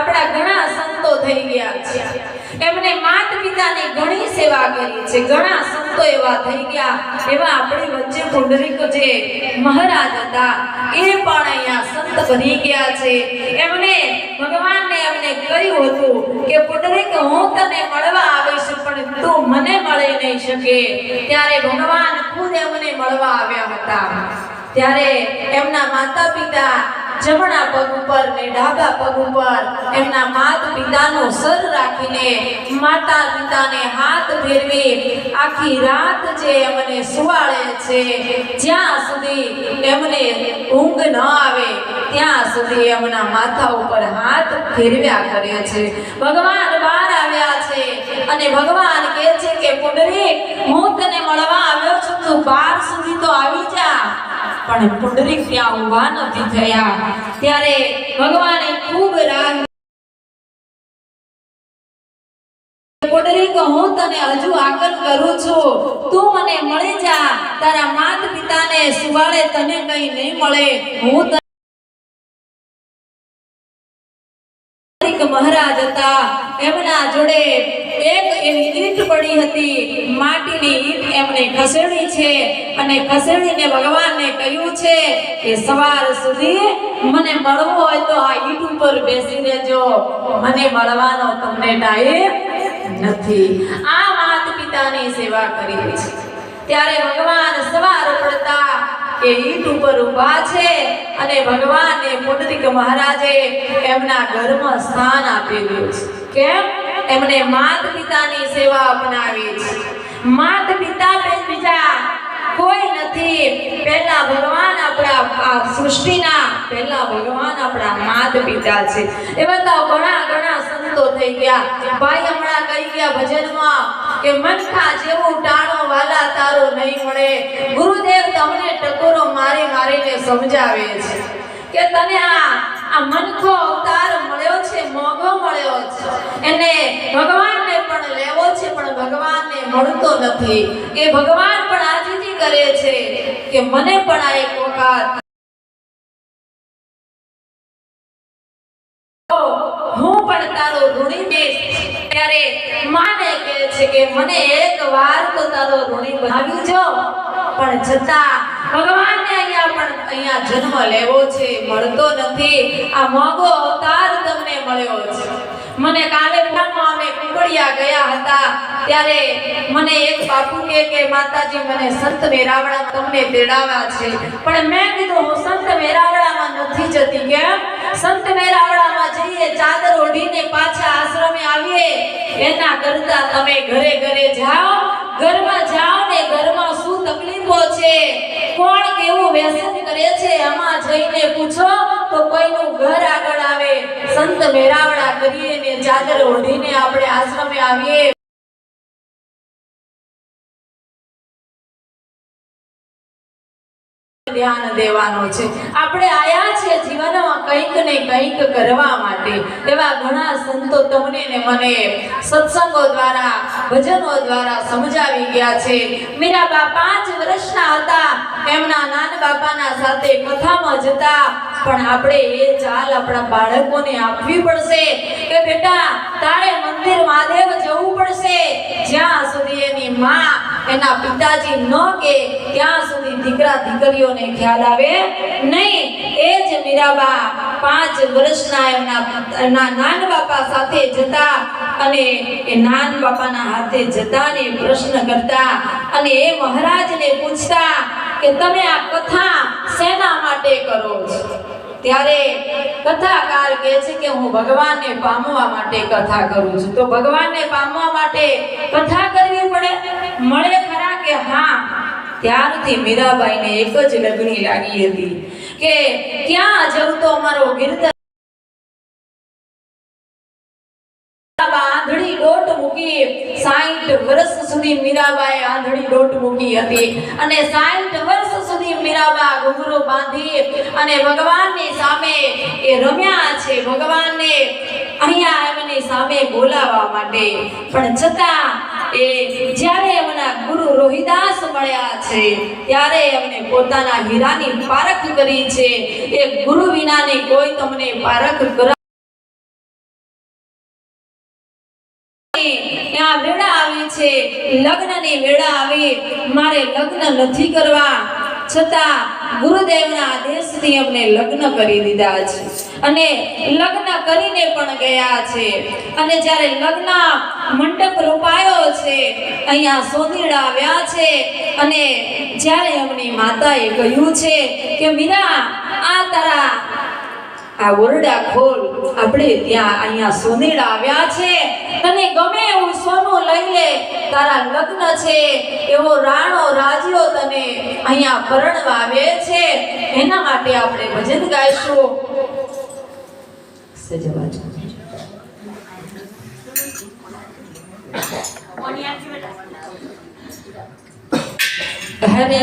આપણા ઘણા સંતો થઈ ગયા છે. એમને માત પિતાની ઘણી સેવા કરી છે. ઘણા સંતો એવા થઈ ગયા. એવા આપણી વચ્ચે પુંડરીક જે મહારાજ હતા, એ પણ અહીંયા સંત બની ગયા છે. એમને ભગવાનને એમને કહ્યું હતું કે, પુંડરીક, હું તને મળવા આવીશ, પણ તું મને મળી નહીં શકે. ત્યારે ભગવાન ખુદ એમને મળવા આવ્યા હતા. ત્યારે એમના માતા પિતા જમણા પગ ઉપર ને ડાબા પગ ઉપર એમના માત પિતાનો સર રાખીને માતા પિતાને હાથ ફેરવી આખી રાત જે એમને સુવાળે છે, જ્યાં સુધી એમને ઊંઘ ન આવે, ત્યાં સુધી એમના માથા ઉપર હાથ ફેરવ્યા કરે છે. ભગવાન બહાર આવ્યા છે અને ભગવાન કહે છે કે પુંડરીક હું તને મળવા આવ્યો છું, તું બાર સુધી તો આવી જા. પણ પુંડરીક ત્યાં ઊભા નથી થયા. ત્યારે ભગવાને ખૂબ રાગ તું મને મળી જા. તારા માત પિતાને સુવાળે તને કઈ નહીં મળે. હું મહારાજ હતા. એમના જોડે એક એવી ઈંટ પડી હતી. માટીની ઈંટ એમણે ખસેડી છે અને ખસેડીને ભગવાનને કહ્યું છે કે સવાર સુધી મને મળવો હોય તો આ ઈંટ ઉપર બેસી રહેજો. મને મળવાનો તમને ટાઈમ નથી. આ માત પિતાની સેવા કરી છે. ત્યારે ભગવાન સવાર પડતા એ ઈટ ઉપર ઊભા છે અને ભગવાને પુંડરીક મહારાજે એમના ઘરમાં સ્થાન આપેલું છે. કેમ? એમણે માત પિતાની સેવા અપનાવી છે. માત પિતા બીજા કોઈ નથી. પહેલા ભગવાન આપણા, આ સૃષ્ટિના, પહેલા ભગવાન આપણા માત પિતા છે. એવા તો ઘણા ઘણા સંતો થઈ ગયા. ભાઈ હમણાં કહી ગયા ભજનમાં કે મનખા જેવું ટાણો વાલા તારો નહીં મળે. ગુરુદેવ તમને ટકોરો મારી મારીને સમજાવે છે. કે તને આ આ મનખો અવતાર મળ્યો છે મોગો મળ્યો છે એને ભગવાનને પણ લેવો છે પણ ભગવાનને મળતો નથી. એ ભગવાન પણ આજથી કરે છે કે મને પણ આ એક વખત વાર તો તારો ઋણી બનાવી જો. પણ છતાં ભગવાનને અહીંયા પણ અહીંયા જન્મ લેવો છે, મળતો નથી. આ મોગો અવતાર તમને મળ્યો છે. મને કાલેધામમાં અમે કુંબળિયા ગયા હતા. ત્યારે મને એક બાપુ કે કે, માતાજી, મને સંત મેરાવડા તમને તેડાવા છે. પણ મેં કીધું, હું સંત મેરાવડામાં નથી જતી. કેમ? સંત મેરાવડામાં જઈએ, ચાદર ઓઢીને પાછા આશ્રમે આવીએ. એના કરતા તમે ઘરે ઘરે જાઓ. ઘરમાં જાઓ ને ઘરમાં શું તકલીફો છે? કોણ કેવું વ્યસન કરે છે? આમાં જઈને પૂછો. તો કોઈનું ઘર આગળ આવે, સંત મેરાવડા કરીએ ચાદર ઓઢીને આપણે આશ્રમે આવીએ. કંઈક કરવા માટે. એવા ઘણા સંતો તમને ને મને સત્સંગો દ્વારા, ભજનો દ્વારા સમજાવી ગયા છે. મીરાબા પાંચ વર્ષના હતા. એમના નાન બાપાના સાથે કથામાં જતા પણ આપણે એ ચાલ આપણા બાળકોને આપવી પડશે કે બેટા, તારે મંદિર મહાદેવ જવું પડશે. જ્યાં સુધી એની માં એના પિતાજી ન કે, ત્યાં સુધી દીકરા દીકરીઓને ખ્યાલ આવે નહીં. એ જ મીરાબા પાંચ વર્ષના એમના એમના નાન બાપા સાથે જતા અને એ નાન બાપાના હાથે જતા ને પ્રશ્ન કરતા અને એ મહારાજને પૂછતા કે તમે આ કથા શેના માટે કરો છો? ત્યારે કથાકાર કહે છે કે હું ભગવાનને પામવા માટે કથા કરું છું. તો ભગવાનને પામવા માટે કથા કરવી પડે? મળે ખરા કે હા? ત્યારથી મીરાબાઈને એક જ લગણી લાગી હતી કે ક્યાં જવું તો અમારો ગિરધર આંધળી દોટ મૂકી 60 વર્ષ સુધી મીરાબાઈ આંધળી દોટ મૂકી હતી. અને 60 વર્ષ સુધી મીરાબા બાંધી અને ભગવાનની સામે એ રમ્યા છે. ભગવાનને અહીંયા એમની સામે બોલાવા માટે. પણ છતાં એ જ્યારે એમના ગુરુ રોહિદાસ મળ્યા છે, ત્યારે એમને પોતાના હીરાની પારખ કરી છે. એ ગુરુ વિનાની કોઈ તમને પારખ કરા વેળા આવી છે, લગ્નની વેળા આવી. મારે લગ્ન નથી કરવા. છતાં ગુરુદેવના આદેશથી અમને લગ્ન કરી દીધા છે. અને લગ્ન કરીને પણ ગયા છે. અને જ્યારે લગ્ન મંડપ રોપાયો છે, અહીંયા સોનીડા આવ્યા છે, અને જ્યારે અમની માતાએ કહ્યું છે કે મીરા આ તારા આ ઓરડા ખોલ. આપણે ત્યાં અહીંયા સોનેડા આવ્યા છે. તને ગમે તારા લગ્ન છે એવો રાણો રાજીઓ તને અહીંયા પરણવા આવે છે. એના માટે આપણે ભજન ગાઈશું. સજવાજ હરે